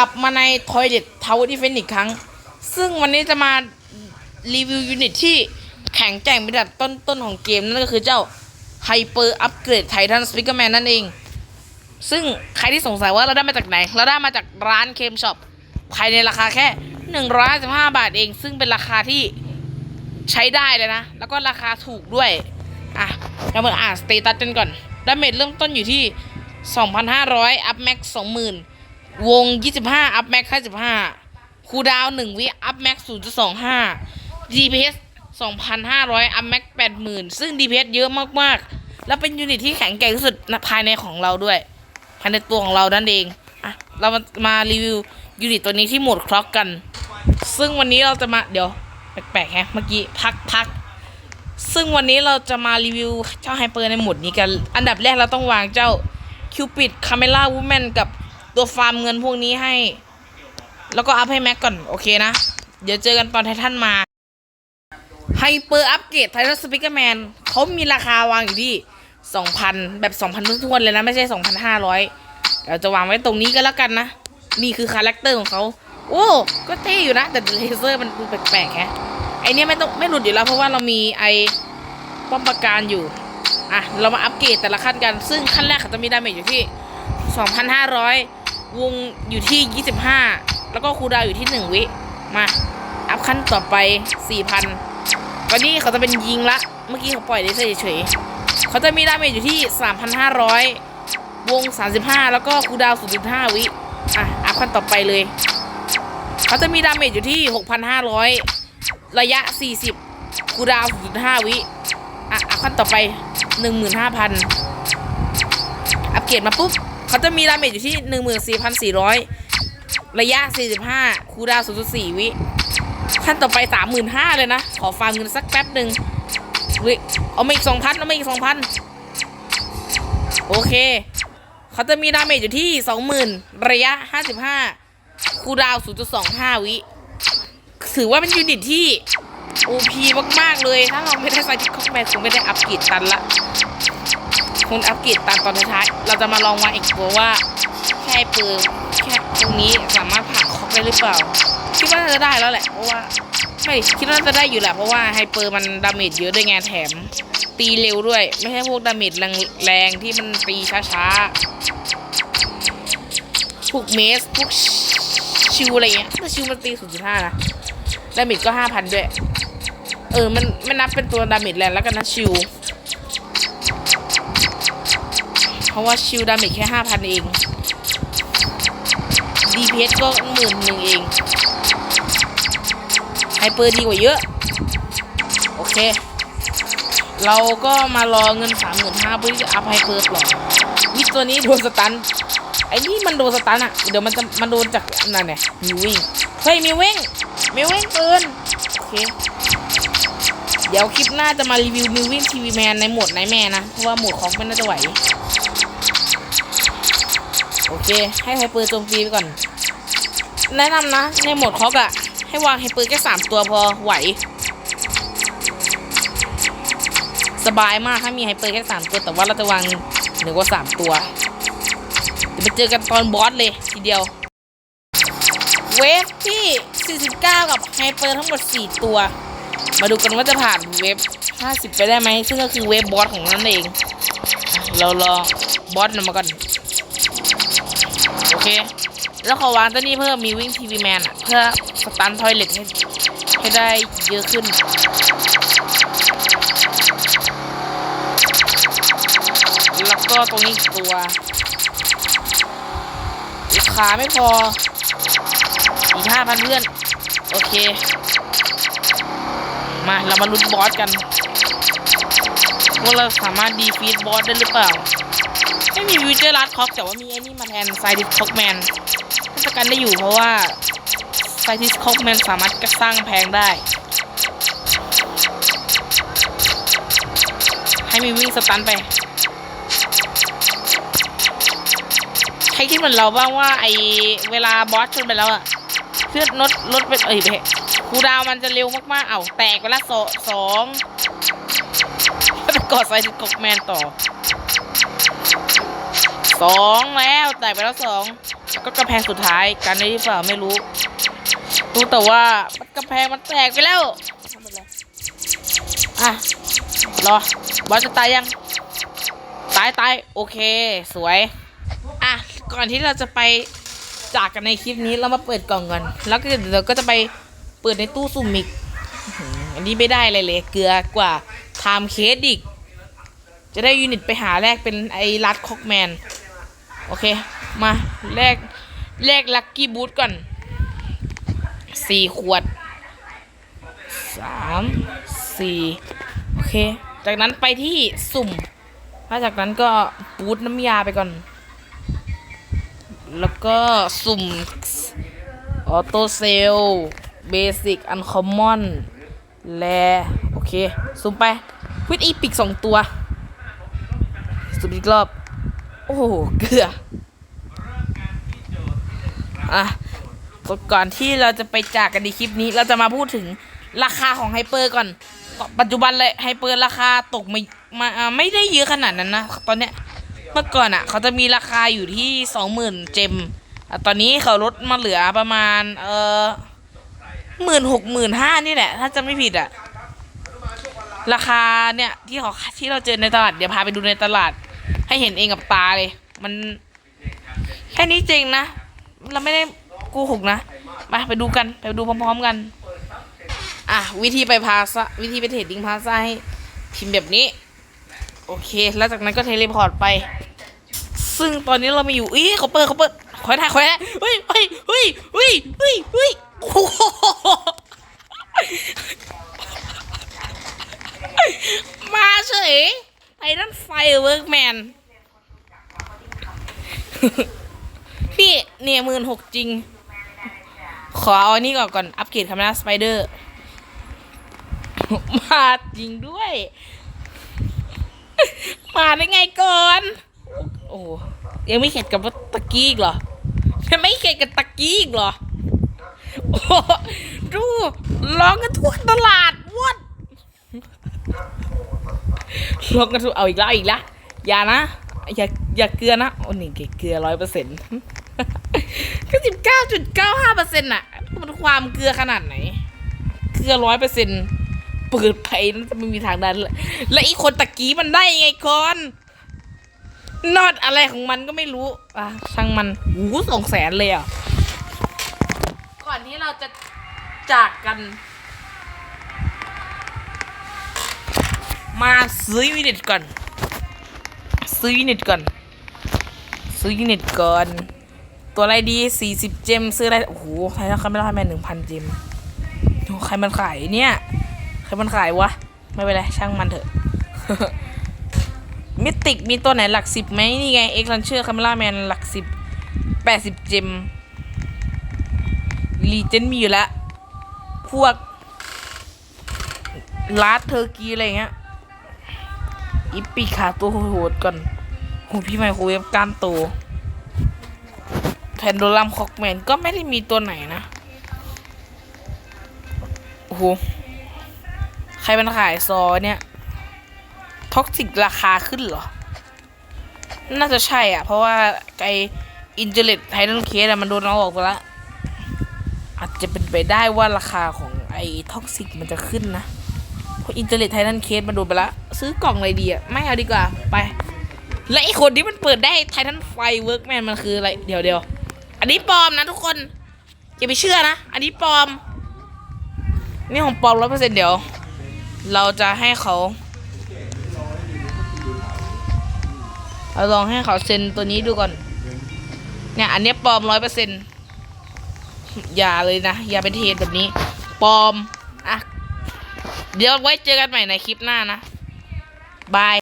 กลับมาใน Toilet Tower Defense อีกครั้ง ซึ่งวันนี้จะมารีวิวยูนิตที่แข็งแกร่งเป็นระดับต้นๆของเกม นั่นก็คือเจ้า Hyper Upgrade Titan Speakerman นั่นเอง ซึ่งใครที่สงสัยว่าเราได้มาจากไหน เราได้มาจากร้านเคมช็อปภายในราคาแค่155บาทเอง ซึ่งเป็นราคาที่ใช้ได้เลยนะ แล้วก็ราคาถูกด้วย อะ เรามาอ่านสเตตัสกันก่อนดาเมจเริ่มต้นอยู่ที่ 2,500 อัพแม็ก20,000 วง 25 อัพแม็ก55 คูดาวน์1วิ อัพแม็ก0.25 DPS 2,500 อัพแม็ก80,000 ซึ่ง DPS เยอะมาก ๆ แล้วเป็นยูนิตที่แข็งแกร่งที่สุดภายในของเราด้วย ภายในตัวของเรานั่นเอง อะ เรามามารีวิวยูนิตตัวนี้ที่โหมดคล็อกกัน ซึ่งวันนี้เราจะมา เดี๋ยว แปลกๆแฮะเมื่อกี้ พักพักซึ่งวันนี้เราจะมารีวิวเจ้าไฮเปอร์ในหมดนี้กัน อันดับแรกเราต้องวางเจ้าคิวปิดคาเมล่าวูแมนกับ ตัวฟาร์มเงินพวกนี้ให้ แล้วก็อัพให้แม็กก่อน โอเคนะ เดี๋ยวเจอกันตอนไททันมาไฮเปอร์อัปเกรดไททันสปิเกอร์แมนเขามีราคาวางอยู่ที่ 2,000 แบบ 2,000ทุกๆเลยนะ ไม่ใช่ 2,500 เราจะวางไว้ตรงนี้ก็แล้วกันนะ นี่คือคาแรคเตอร์ของเขาโอ้ก็เท่อยู่นะ แต่เลเซอร์มันดูแปลกๆแฮะไอเนี้ยไม่ต้องไม่หลุดอยู่แล้ว เพราะว่าเรามีไอป้อมปราการอยู่ อะ เรามาอัปเกรดแต่ละขั้นกัน ซึ่งขั้นแรกเขาจะมีดาเมจอยู่ที่ 2,500 วงอยู่ที่ 25 แล้วก็คูดาวอยู่ที่ 1 วิ มา อัพขั้นต่อไป 4,000 ตอนนี้เขาจะเป็นยิงละ เมื่อกี้เขาปล่อยเลเซอร์เฉยๆเขาจะมีดาเมจอยู่ที่ 3,500 วง 35 แล้วก็คูดาว 0.5 วิ อะ อัพขั้นต่อไปเลย เขาจะมีดาเมจอยู่ที่ 6,500 ระยะ 40 คูดาว 0.5 วิ อะ อัพขั้นต่อไป 15,000 อัปเกรดมาปุ๊บ เขาจะมีดาเมจอยู่ที่ 14,400 ระยะ 45 คูดาวน์0.4 วิขั้นต่อไป 35,000 เลยนะ ขอฟาร์มเงินสักแป๊บหนึ่งวิเอามาอีก 2,000 เอามาอีก 2,000 โอเค เขาจะมีดาเมจอยู่ที่ 20,000 ระยะ 55 คูดาวน์0.25 วิถือว่าเป็นยูนิตที่ OP มาก ๆ เลย ถ้าเราไม่ได้ใส่ที่คอมแมนคงไม่ได้อัปเกรดตันละ คงอัปเกรดตันตอนท้าย เราจะมาลองวางอีกตัวว่าแค่ปิดแค่ตรงนี้สามารถผ่านคอกได้หรือเปล่า คิดว่าน่าจะได้แล้วแหละ เพราะว่าไม่คิดว่าน่าจะได้อยู่แหละเพราะว่าไฮเปอร์มันดาเมจเยอะด้วยไงแถม ตีเร็วด้วย ไม่ใช่พวกดาเมจแรงๆที่มันตีช้าๆพวกเมสพวกชิวอะไรเงี้ยถ้าชิวมันตี0.5นะดาเมจก็ห้าพันด้วย เออมันไม่นับเป็นตัวดาเมจแรงแล้วกันนะชิว ราะว่าชิวดาเมจแค่ห้าพันเอง DPS ก็หมื่นหนึ่งเองไฮเปอร์ดีกว่าเยอะ โอเค เราก็มารอเงินสามหมื่นห้าเพื่อที่จะอัพไฮเปอร์ต่อวิตัวนี้โดนสตัน ไอ้นี่มันโดนสตันอะเดี๋ยวมันจะมันโดนจากนั่นไงมีวิ่งเฮ้ยมีวิ่งมิวิ่งปืนโอเค เดี๋ยวคลิปหน้าจะมารีวิวมิวิ่งทีวีแมนในโหมดไนแม่นะ เพราะว่าโหมดของไม่น่าจะไหว โอเค ให้ไฮเปอร์โจมตีไปก่อน แนะนำนะ ในโหมดคอกอะให้วางไฮเปอร์แค่สามตัวพอไหว สบายมากถ้ามีไฮเปอร์แค่สามตัวแต่ว่าเราจะวางหนือกว่าสามตัวเดี๋ยวไปเจอกันตอนบอสเลยทีเดียว เวฟที่ 49 กับไฮเปอร์ทั้งหมด 4 ตัว มาดูกันว่าจะผ่านเวฟ 50 ไปได้ไหมซึ่งก็คือเวฟบอสของนั่นเอง เรารอบอสนำมาก่อน เคแล้วขอวางตัวนี้เพิ่มมีวิ่งทีวีแมนอะ เพื่อสตันทอยเล็ตให้ให้ได้เยอะขึ้น แล้วก็ตรงนี้ตัวราคาไม่พอ อีกห้าพันเพื่อน โอเค มาเรามาลุ้นบอสกัน ว่าเราสามารถดีฟีดบอสได้หรือเปล่า ไม่มีวิเจอร์ลัดคอกแต่ว่ามีไอ้นี่มาแทนไซดิสคอกแมนน่าจะกันได้อยู่เพราะว่าไซดิสคอกแมนสามารถกระสร้างแพงได้ ให้มีวิ่งสตันไป ใครคิดเหมือนเราบ้างว่าไอเวลาบอสชนไปแล้วอะเพื่อนลดลดไปเอ้ยไปคูดาวมันจะเร็วมากๆ เอ้าแตกไปละสองสองก็จะกดไซดิกอกแมนต่อ สองแล้วแตกไปแล้วสองก็กระแพงสุดท้ายกันได้หรือเปล่าไม่รู้รู้แต่ว่ามันกระแพงมันแตกไปแล้วอะรอบอสจะตายยังตายตายโอเคสวยอะก่อนที่เราจะไปจากกันในคลิปนี้เรามาเปิดกล่องก่อนแล้วก็เดี๋ยวเราก็จะไปเปิดในตู้สุ่มอีกอันนี้ไม่ได้เลยเลยเกลือกว่าไทม์เคสอีกจะได้ยูนิตไปหาแลกเป็นไอ้รัดคอกแมน โอเค มาแลกแลกลักกี้บูทก่อนสี่ขวดสามสี่โอเค จากนั้นไปที่สุ่มถ้าจากนั้นก็บูทน้ำยาไปก่อน แล้วก็สุ่มออโต้เซลเบสิกอันคอมมอนแลโอเค สุ่มไป วิทอีพิกสองตัว สุ่มอีกรอบ โอ้โหเกลืออะก่อนที่เราจะไปจากกันในคลิปนี้ เราจะมาพูดถึงราคาของไฮเปอร์ก่อน ปัจจุบันเลยไฮเปอร์ราคาตกมามาอ่ไม่ได้เยอะขนาดนั้นนะ ตอนเนี้ยเมื่อก่อนอะ เขาจะมีราคาอยู่ที่สองหมื่นเจมอะตอนนี้เขาลดมาเหลือประมาณ เออหมื่นหกหมื่นห้านี่แหละ ถ้าจะไม่ผิดอะ ราคาเนี่ยที่เขาที่เราเจอในตลาด เดี๋ยวพาไปดูในตลาด ให้เห็นเองกับตาเลย มัน แค่นี้จริงนะ เราไม่ได้กูหกนะ มาไปดูกัน ไปดูพร้อมๆกัน อะ วิธีไปพาซะวิธีไปเทรดดิ้งพาซะให้พิมพ์แบบนี้ โอเค แล้วจากนั้นก็เทเลพอร์ตไป ซึ่งตอนนี้เรามีอยู่อีเขาเปิดเขาเปิดขอยถ่ายขอยถ่ายเฮ้ยเฮ้ยเฮ้ยเฮ้ยเฮ้ยเฮ้ยโอ้โหมาเฉย ไอ้นั่นไฟเวิร์กแมน พี่เนี่ยหมื่นหกจริง ขอเอาอันนี้ก่อนก่อน อัปเกรดคาเมราสไปเดอร์ มาจริงด้วย มาได้ไงก่อน โอ้ยังไม่เข็ดกับตะกี้อีกเหรอยังไม่เข็ดกับตะกี้อีกเหรอ โอ้ดูร้องกันทั่วตลาดวด ร้องกันทั่วเอาอีกแล้วอีกแล้วอย่านะอย่าอย่าเกลือนะโอ้นี่เกลือร้อยเปอร์เซ็นต์ก็สิบเก้าจุดเก้าห้าเปอร์เซ็นต์อะมันความเกลือขนาดไหน เกลือร้อยเปอร์เซ็นต์เปิดไปนั่นจะไม่มีทางดันและอีคนตะกี้มันได้ยังไงก่อนนอดอะไรของมันก็ไม่รู้อะช่างมันหูสองแสนเลยอะก่อนที่เราจะจากกัน มาซื้อยูนิตก่อน ซื้อยูนิตก่อน ซื้อยูนิตก่อน ตัวอะไรดีสี่สิบเจมซื้ออะไร โอ้โห ใครเขาไม่ได้แม่หนึ่งพันเจมโอ้ใครมันขายเนี่ย ใครมันขายวะ ไม่เป็นไร ช่างมันเถอะมิติกมีตัวไหนหลักสิบไหมนี่ไง เอ็กซ์ลันเชอร์คาเมล่าแมนหลักสิบแปดสิบเจมลีเจนมีอยู่แล้ว พวกลาดเทอร์กีอะไรเงี้ย อิปปิคาตัวโหดก่อนโหพี่ไมโครเวฟก้ามโตแพนโดลัมคอกแมนก็ไม่ได้มีตัวไหนนะ โอ้โห ใครมันขายซอเนี่ยท็อกซิกราคาขึ้นเหรอ น่าจะใช่อะ เพราะว่าไออินเจเลตไททันเคสอะมันโดนเอาออกไปแล้วอาจจะเป็นไปได้ว่าราคาของไอท็อกซิกมันจะขึ้นนะ เพราะอินเจเลตไททันเคสมันโดนไปแล้วซื้อกล่องอะไรดีอะไม่เอาดีกว่าไป และไอคนที่มันเปิดได้ไททันไฟเวิร์กแมนมันคืออะไรเดี๋ยวเดี๋ยวอันนี้ปลอมนะทุกคนอย่าไปเชื่อนะ อันนี้ปลอม นี่ของปลอมร้อยเปอร์เซ็นต์เดี๋ยว เราจะให้เขาเราลองให้เขาเซ็นตัวนี้ดูก่อน เนี่ยอันนี้ปลอมร้อยเปอร์เซ็นต์อย่าเลยนะ อย่าไปเทรดแบบนี้ ปลอม เดี๋ยวไว้เจอกันใหม่ในคลิปหน้านะ บาย